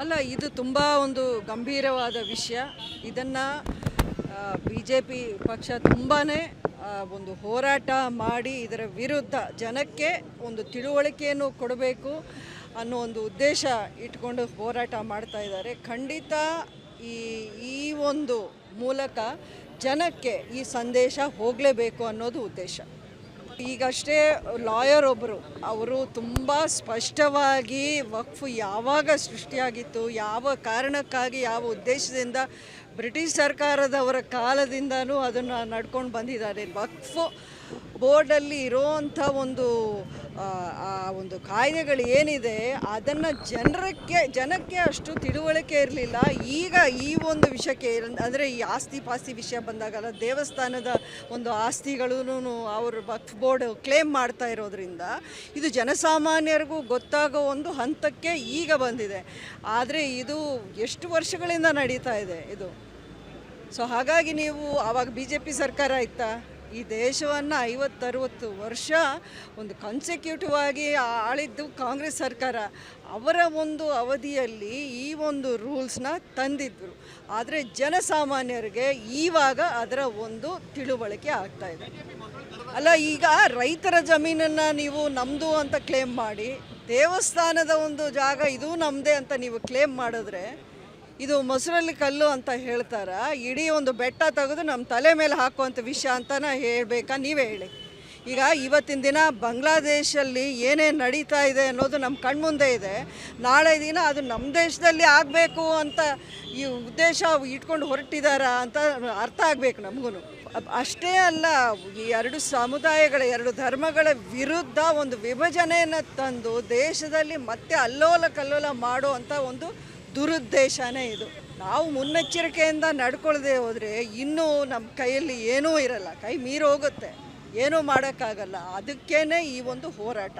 ಅಲ್ಲ, ಇದು ತುಂಬ ಒಂದು ಗಂಭೀರವಾದ ವಿಷಯ. ಇದನ್ನು ಬಿ ಜೆ ಪಿ ಪಕ್ಷ ತುಂಬಾ ಒಂದು ಹೋರಾಟ ಮಾಡಿ ಇದರ ವಿರುದ್ಧ ಜನಕ್ಕೆ ಒಂದು ತಿಳುವಳಿಕೆಯನ್ನು ಕೊಡಬೇಕು ಅನ್ನೋ ಒಂದು ಉದ್ದೇಶ ಇಟ್ಕೊಂಡು ಹೋರಾಟ ಮಾಡ್ತಾ ಇದ್ದಾರೆ. ಖಂಡಿತ ಈ ಈ ಒಂದು ಮೂಲಕ ಜನಕ್ಕೆ ಈ ಸಂದೇಶ ಹೋಗಲೇಬೇಕು ಅನ್ನೋದು ಉದ್ದೇಶ. ಈಗಷ್ಟೇ ಲಾಯರ್ ಒಬ್ಬರು ಅವರು ತುಂಬ ಸ್ಪಷ್ಟವಾಗಿ ವಕ್ಫ್ ಯಾವಾಗ ಸೃಷ್ಟಿಯಾಗಿತ್ತು, ಯಾವ ಕಾರಣಕ್ಕಾಗಿ, ಯಾವ ಉದ್ದೇಶದಿಂದ ಬ್ರಿಟಿಷ್ ಸರ್ಕಾರದವರ ಕಾಲದಿಂದನೂ ಅದನ್ನು ನಡ್ಕೊಂಡು ಬಂದಿದ್ದಾರೆ. ವಕ್ಫ್ ಬೋರ್ಡಲ್ಲಿ ಇರೋವಂಥ ಒಂದು ಒಂದು ಕಾಯ್ದೆಗಳು ಏನಿದೆ, ಅದನ್ನು ಜನರಕ್ಕೆ, ಜನಕ್ಕೆ ಅಷ್ಟು ತಿಳುವಳಿಕೆ ಇರಲಿಲ್ಲ. ಈಗ ಈ ಒಂದು ವಿಷಯಕ್ಕೆ ಅಂದರೆ ಈ ಆಸ್ತಿ ಪಾಸ್ತಿ ವಿಷಯ ಬಂದಾಗಲ್ಲ ದೇವಸ್ಥಾನದ ಒಂದು ಆಸ್ತಿಗಳೂ ಅವರು ವಕ್ಫ್ ಬೋರ್ಡ್ ಕ್ಲೇಮ್ ಮಾಡ್ತಾ ಇರೋದ್ರಿಂದ ಇದು ಜನಸಾಮಾನ್ಯರಿಗೂ ಗೊತ್ತಾಗೋ ಒಂದು ಹಂತಕ್ಕೆ ಈಗ ಬಂದಿದೆ. ಆದರೆ ಇದು ಎಷ್ಟು ವರ್ಷಗಳಿಂದ ನಡೀತಾ ಇದೆ ಇದು? ಸೊ ಹಾಗಾಗಿ ನೀವು ಆವಾಗ ಬಿ ಜೆ ಪಿ ಸರ್ಕಾರ ಇತ್ತಾ? ಈ ದೇಶವನ್ನು ಐವತ್ತರವತ್ತು ವರ್ಷ ಒಂದು ಕನ್ಸೆಕ್ಯೂಟಿವ್ ಆಗಿ ಆಳಿದ್ದು ಕಾಂಗ್ರೆಸ್ ಸರ್ಕಾರ. ಅವರ ಒಂದು ಅವಧಿಯಲ್ಲಿ ಈ ಒಂದು ರೂಲ್ಸ್ನ ತಂದಿದ್ದರು ಆದರೆ ಜನಸಾಮಾನ್ಯರಿಗೆ ಈವಾಗ ಅದರ ಒಂದು ತಿಳುವಳಿಕೆ ಆಗ್ತಾ ಇದೆ. ಅಲ್ಲ, ಈಗ ರೈತರ ಜಮೀನನ್ನು ನೀವು ನಮ್ಮದು ಅಂತ ಕ್ಲೇಮ್ ಮಾಡಿ, ದೇವಸ್ಥಾನದ ಒಂದು ಜಾಗ ಇದು ನಮ್ಮದೇ ಅಂತ ನೀವು ಕ್ಲೇಮ್ ಮಾಡಿದ್ರೆ ಇದು ಮೊಸರಲ್ಲಿ ಕಲ್ಲು ಅಂತ ಹೇಳ್ತಾರ. ಇಡೀ ಒಂದು ಬೆಟ್ಟ ತೆಗೆದು ನಮ್ಮ ತಲೆ ಮೇಲೆ ಹಾಕುವಂಥ ವಿಷಯ ಅಂತನ ಹೇಳಬೇಕಾ ನೀವೇ ಹೇಳಿ. ಈಗ ಇವತ್ತಿನ ದಿನ ಬಾಂಗ್ಲಾದೇಶಲ್ಲಿ ಏನೇನು ನಡೀತಾ ಇದೆ ಅನ್ನೋದು ನಮ್ಮ ಕಣ್ಮುಂದೆ ಇದೆ. ನಾಳೆ ದಿನ ಅದು ನಮ್ಮ ದೇಶದಲ್ಲಿ ಆಗಬೇಕು ಅಂತ ಈ ಉದ್ದೇಶ ಇಟ್ಕೊಂಡು ಹೊರಟಿದಾರಾ ಅಂತ ಅರ್ಥ ಆಗಬೇಕು ನಮಗೂ ಅಷ್ಟೇ ಅಲ್ಲ, ಈ ಎರಡು ಸಮುದಾಯಗಳ, ಎರಡು ಧರ್ಮಗಳ ವಿರುದ್ಧ ಒಂದು ವಿಭಜನೆಯನ್ನು ತಂದು ದೇಶದಲ್ಲಿ ಮತ್ತೆ ಅಲ್ಲೋಲ ಕಲ್ಲೋಲ ಮಾಡೋ ಮಾಡುವಂಥ ಒಂದು ದುರುದ್ದೇಶನೇ ಇದು. ನಾವು ಮುನ್ನೆಚ್ಚರಿಕೆಯಿಂದ ನಡ್ಕೊಳ್ಳದೆ ಹೋದರೆ ಇನ್ನೂ ನಮ್ಮ ಕೈಯಲ್ಲಿ ಏನೂ ಇರಲ್ಲ. ಕೈ ಮೀರಿ ಹೋಗುತ್ತೆ. ಏನೂ ಮಾಡೋಕ್ಕಾಗಲ್ಲ. ಅದಕ್ಕೇ ಈ ಒಂದು ಹೋರಾಟ.